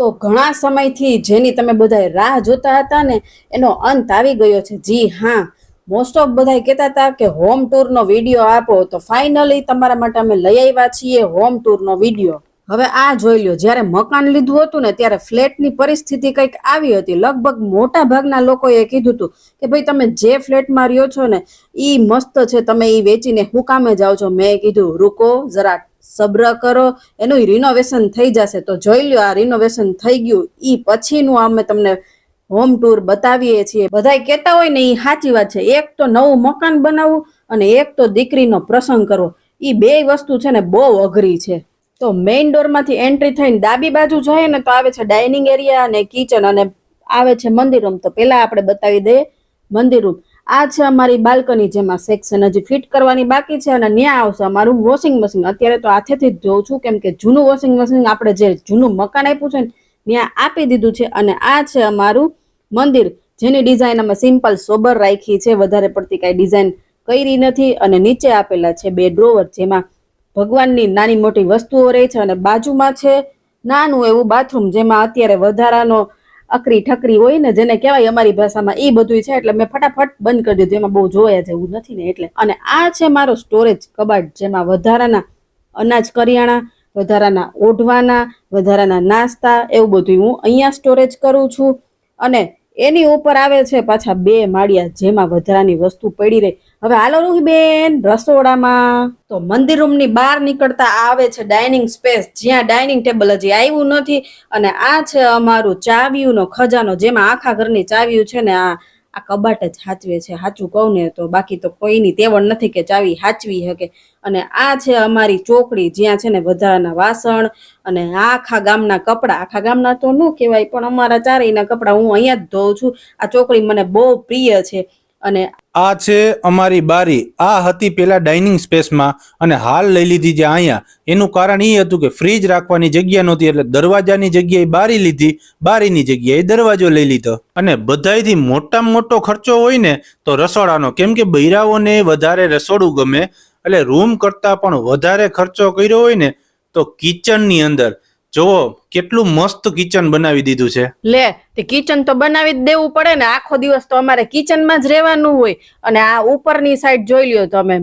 તો ઘણા સમયથી જેની તમે બધા રાહ જોતા હતા ને, એનો અંત આવી ગયો છે. જી હા મોસ્ટ ઓફ બધા કહેતા હતા કે હોમ ટૂરનો વીડિયો આપો. તો ફાઇનલી તમારા માટે અમે લઈ આવ્યા છીએ હોમ ટૂરનો વીડિયો હવે આ જોઈ લ્યો, જ્યારે મકાન લીધું હતું ને, ત્યારે ફ્લેટની પરિસ્થિતિ કંઈક આવી હતી. લગભગ મોટા ભાગના લોકોએ કીધું હતું કે ભાઈ તમે જે ફ્લેટમાં રહ્યો છો ને એ મસ્ત છે, તમે એ વેચીને હું કામે જાઓ છો. મેં કીધું, રૂકો, જરા સબ્ર કરો. એનું રિનોવેશન થઈ જશે. તો જોઈ લ્યો, આ રિનોવેશન થઈ ગયું. એ પછીનું અમે તમને હોમ ટૂર બતાવીએ છીએ. બધાય કહેતા હોય ને એ સાચી વાત છે. એક તો નવું મકાન બનાવવું અને એક તો દીકરીનો પ્રસંગ કરવો એ બે વસ્તુ છે ને, બહુ અઘરી છે. તો મેઇન ડોરમાંથી એન્ટ્રી થઈને ડાબી બાજુ જોઈએ ને તો આવે છે ડાઇનિંગ એરિયા અને કિચન અને આવે છે મંદિર રૂમ તો પહેલાં આપણે બતાવી દઈએ મંદિર રૂમ આ છે અમારી બાલ્કની જેમાં સેક્શન હજી ફિટ કરવાની બાકી છે અને ત્યાં આવશે અમારું વોશિંગ મશીન અત્યારે તો હાથેથી જ જોઉં છું કેમ કે જૂનું વોશિંગ મશીન આપણે જે જૂનું મકાન આપ્યું છે ને ત્યાં આપી દીધું છે અને આ છે અમારું મંદિર. જેની ડિઝાઇન અમે સિમ્પલ સોબર રાખી છે, વધારે પડતી કાંઈ ડિઝાઇન કરી નથી અને નીચે આપેલા છે બે ડ્રોવર જેમાં ભગવાનની નાની મોટી વસ્તુઓ રહી છે અને બાજુમાં છે નાનું એવું બાથરૂમ, જેમાં અત્યારે વધારાનો અકરી ઠકરી હોય ને જેને કહેવાય અમારી ભાષામાં એ બધું છે, એટલે મેં ફટાફટ બંધ કરી દીધું, એમાં બહુ જોયા જેવું નથી ને એટલે. અને આ છે મારો સ્ટોરેજ કબાટ, જેમાં વધારાના અનાજ કરિયાણા, વધારાના ઓઢવાના, વધારાના નાસ્તા, એવું બધું હું અહીંયા સ્ટોરેજ કરું છું. અને એની ઉપર આવે છે પાછા બે માળિયા જેમાં વધારાની વસ્તુ પડી રહી. હવે હાલો બેન રસોડામાં. તો મંદિર રૂમની બહાર નીકળતા આવે છે ડાઇનિંગ સ્પેસ જ્યાં ડાઇનિંગ ટેબલ હજી આવ્યું નથી અને આ છે અમારું ચાવીઓનો ખજાનો, જેમાં આખા ઘરની ચાવીઓ છે ને આ આ કબાટ જ હાચવે છે સાચું કહું ને તો બાકી તો કોઈની તેવડ નથી કે ચાવી હાચવી શકે અને આ છે અમારી ચોકડી, જ્યાં છે ને વધારાના વાસણ અને આખા ગામના કપડાં. આખા ગામના તો ન કહેવાય, પણ અમારા ચારેયના કપડાં હું અહીંયા જ ધોઉં છું. આ ચોકડી મને બહુ પ્રિય છે. અને આ છે અમારી બારી. આ હતી પેલા ડાઇનિંગ સ્પેસમાં અને હાલ લઈ લીધી છે અહીંયા. એનું કારણ એ હતું કે ફ્રીજ રાખવાની જગ્યા નહોતી એટલે દરવાજાની જગ્યાએ બારી લીધી. બારીની જગ્યાએ દરવાજો લઈ લીધો. અને બધાયથી મોટામાં મોટો ખર્ચો હોય ને તો રસોડાનો. કેમ કે બૈરાઓને વધારે રસોડું ગમે. એટલે રૂમ કરતાં પણ વધારે ખર્ચો કર્યો હોય ને તો કિચનની અંદર. જોવો કેટલું મસ્ત કિચન બનાવી દીધું છે. લે, તે કિચન તો બનાવી જ દેવું પડે ને, આખો દિવસ તો અમારે કિચનમાં જ રહેવાનું હોય. અને આ ઉપરની સાઈડ જોઈ લ્યો તમે.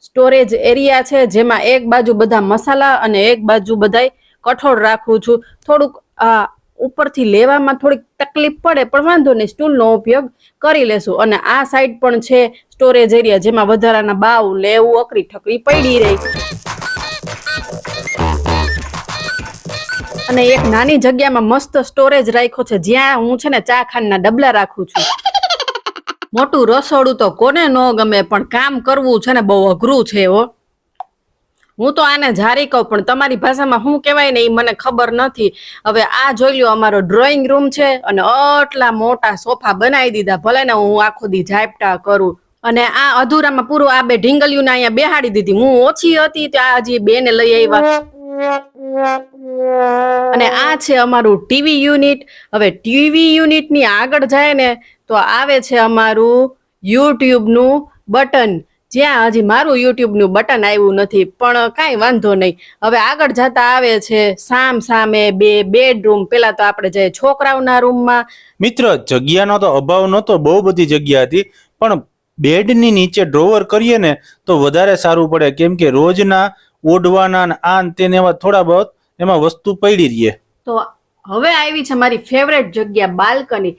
સ્ટોરેજ એરિયા છે, જેમાં એક બાજુ બધા મસાલા અને એક બાજુ બધાય કઠોળ રાખું છું. થોડુંક, આ, ઉપરથી લેવામાં થોડીક તકલીફ પડે, પણ વાંધો નહીં સ્ટૂલનો ઉપયોગ કરી લેશું. અને આ સાઈડ પણ છે સ્ટોરેજ એરિયા જેમાં વધારાના બાવ લેવું અકરી ઠકરી પડી રહી. અને એક નાની જગ્યામાં મસ્ત સ્ટોરેજ રાખ્યો છે. જ્યાં હું છે ને ચા ખાંડના ડબલા રાખું છું. મોટું રસોડું તો કોને ન ગમે, પણ કામ કરવું છે ને બહુ અઘરું છે હો. હું તો આને જારી કહું, પણ તમારી ભાષામાં શું કહેવાય ને એ મને ખબર નથી. હવે આ જોઈ લ્યો, અમારો ડ્રોઈંગ રૂમ છે અને આટલા મોટા સોફા બનાવી દીધા. ભલે ને હું આખો દી ઝાપટા કરું. અને આ અધૂરામાં પૂરું આ બે ઢીંગલીઓને અહીંયા બેહાડી દીધી. હું ઓછી હતી ત્યાં હજી બેને લઈ આવ્યા. અને આ છે અમારું ટીવી યુનિટ. હવે ટીવી યુનિટની આગળ જાય ને તો આવે છે અમારું યુટ્યુબનું બટન. જ્યાં હજી મારું યુટ્યુબનું બટન આવ્યું નથી, પણ કાંઈ વાંધો નહીં. હવે આગળ જતા આવે છે સામ સામે બે બેડરૂમ. પેલા તો આપણે જઈએ છોકરાઓના રૂમમાં મિત્ર, જગ્યાનો તો અભાવ નહોતો, બહુ બધી જગ્યા હતી. પણ બેડની નીચે ડ્રોવર કરીએ ને તો વધારે સારું પડે. કેમ કે રોજના ઓઢવાના આન તેને એવા થોડા બહુ એમાં વસ્તુ પડી રહીએ. તો હવે આવી છે મારી ફેવરેટ જગ્યા બાલ્કની.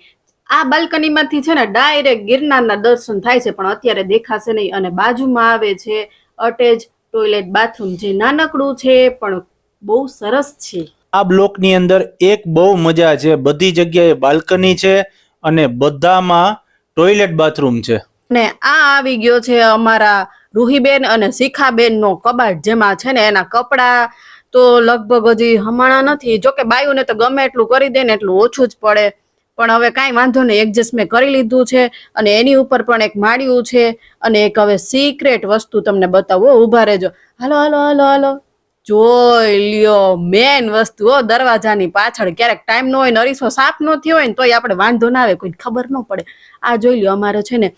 આ બાલ્કનીમાંથી છે ને ડાયરેક્ટ ગિરનારના દર્શન થાય છે પણ અત્યારે દેખાશે નહીં. અને બાજુમાં આવે છે અટેચ ટોયલેટ બાથરૂમ જે નાનકડું છે પણ બહુ સરસ છે. આ બ્લોકની અંદર એક બહુ મજા છે. બધી જગ્યાએ બાલ્કની છે અને બધામાં ટોયલેટ બાથરૂમ છે. ને આ આવી ગયો છે અમારા રૂહીબેન અને શિખાબેનનો કબાટ જેમાં છે ને એના કપડાં તો લગભગ હજી હમણાં નથી. જોકે બાયુને તો ગમે એટલું કરી દે ને એટલું ઓછું જ પડે. પણ હવે કાંઈ વાંધો નહીં એડજસ્ટ મેં કરી લીધું છે અને એની ઉપર પણ એક માળ્યું છે અને એક હવે સિક્રેટ વસ્તુ તમને બતાવો ઊભા રહેજો. હાલો હાલો હાલો હાલો. જોઈ લ્યો મેન વસ્તુ હો, દરવાજાની પાછળ. ક્યારેક ટાઈમ ન હોય ને અરીસો સાફ ન થયો હોય ને તોય આપણે વાંધો ના આવે કોઈ ખબર ન પડે. આ જોઈ લ્યો, અમારે છે ને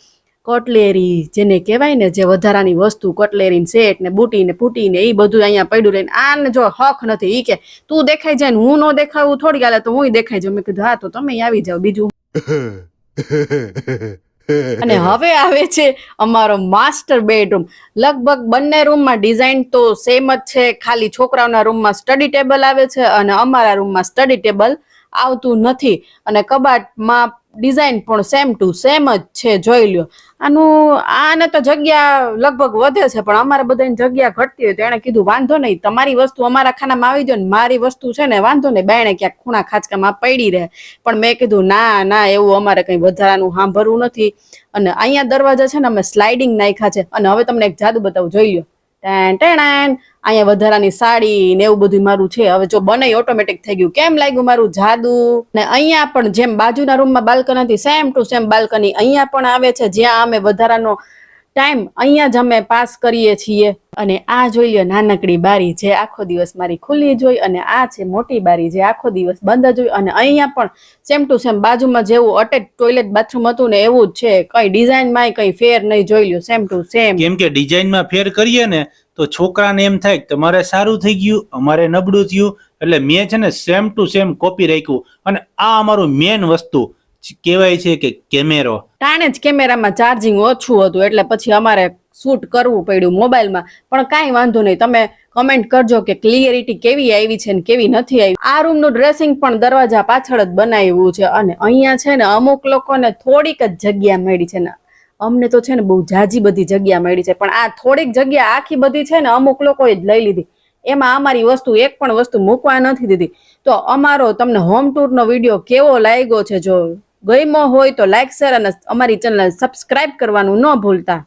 કટલેરી જેને કહેવાય ને જે વધારાની વસ્તુ કટલેરી સેટ ને બુટી ને ફૂટી ને એ બધું અહીંયા પડ્યું રહીને આને જો હક નથી ઈ કે તું દેખાઈ જાય ને હું ન દેખાવું થોડી હાલે તો હું દેખાઈ જાઉં. મેં કીધું હા તો તમે આવી જાઓ બીજું. અને હવે આવે છે અમારો માસ્ટર બેડરૂમ. લગભગ બંને રૂમમાં ડિઝાઇન તો સેમ જ છે. ખાલી છોકરાઓના રૂમમાં સ્ટડી ટેબલ આવે છે અને અમારા રૂમમાં સ્ટડી ટેબલ આવતું નથી. અને કબાટમાં ડિઝાઇન પણ સેમ ટુ સેમ જ છે, જોઈ લ્યો. આનું, આને તો જગ્યા લગભગ વધે છે, પણ અમારે બધાની જગ્યા ઘટતી હોય તો એણે કીધું, વાંધો નહીં, તમારી વસ્તુ અમારા ખાનામાં આવી જાય ને, મારી વસ્તુ છે ને, વાંધો નહીં બેણે ક્યાંક ખૂણા ખાચકામાં પડી રહે. પણ મેં કીધું, ના ના, એવું અમારે કંઈ વધારાનું સાંભળવું નથી. અને અહીંયા દરવાજા છે ને, અમે સ્લાઇડિંગ નાખ્યા છે. અને હવે તમને એક જાદુ બતાવું, જોઈ લ્યો. ટેન ટેણ અહીંયા વધારાની સાડી ને એવું બધું મારું છે. હવે જો બને ઓટોમેટિક થઈ ગયું. કેમ લાગ્યું મારું? જાદુ. ને અહીંયા પણ જેમ બાજુના રૂમમાં બાલ્કની હતી સેમ ટુ સેમ બાલ્કની અહીંયા પણ આવે છે. જ્યાં અમે વધારાનો ટાઈમ અહીંયા જ અમે પાસ કરીએ છીએ. અને આ જોઈ લો નાનકડી બારી જે આખો દિવસ મારી ખુલ્લી જોઈ અને આ છે મોટી બારી જે આખો દિવસ બંધ જોઈ અને અહીંયા પણ સેમ ટુ સેમ બાજુમાં જેવું અટેચ ટોયલેટ બાથરૂમ હતું ને એવું જ છે. કઈ ડિઝાઇનમાં કઈ ફેર નહીં જોઈ લો સેમ ટુ સેમ કેમ કે ડિઝાઇનમાં ફેર કરીએ ને તો છોકરાને એમ થાય તમારે સારું થઈ ગયું, અમારે નબળું થયું. એટલે મેં છે ને સેમ ટુ સેમ કોપી રાખ્યું. અને આ અમારું મેન વસ્તુ. કહેવાય છે કે કેમેરો. ટાણે જ કેમેરામાં ચાર્જિંગ ઓછું હતું એટલે પછી અમારે શૂટ કરવું પડ્યું મોબાઈલમાં. પણ કાંઈ વાંધો નહીં, તમે કમેન્ટ કરજો કે ક્લિયરિટી કેવી આવી છે ને કેવી નથી આવી. આ રૂમનું ડ્રેસિંગ પણ દરવાજા પાછળ જ બનાવ્યું છે અને અહીંયા છે ને અમુક લોકોને થોડીક જ જગ્યા મળી છે ને. અમને તો છે ને બહુ જાજી બધી જગ્યા મળી છે, પણ આ થોડીક જગ્યા આખી બધી છે ને અમુક લોકોએ જ લઈ લીધી. એમાં અમારી વસ્તુ એક પણ વસ્તુ મૂકવા નથી દીધી. તો અમારો તમને હોમ ટૂરનો વીડિયો કેવો લાગ્યો છે જો ગમ્યો હોય તો લાઈક શેર અને અમારી ચેનલ સબસ્ક્રાઇબ કરવાનું ન ભૂલતા.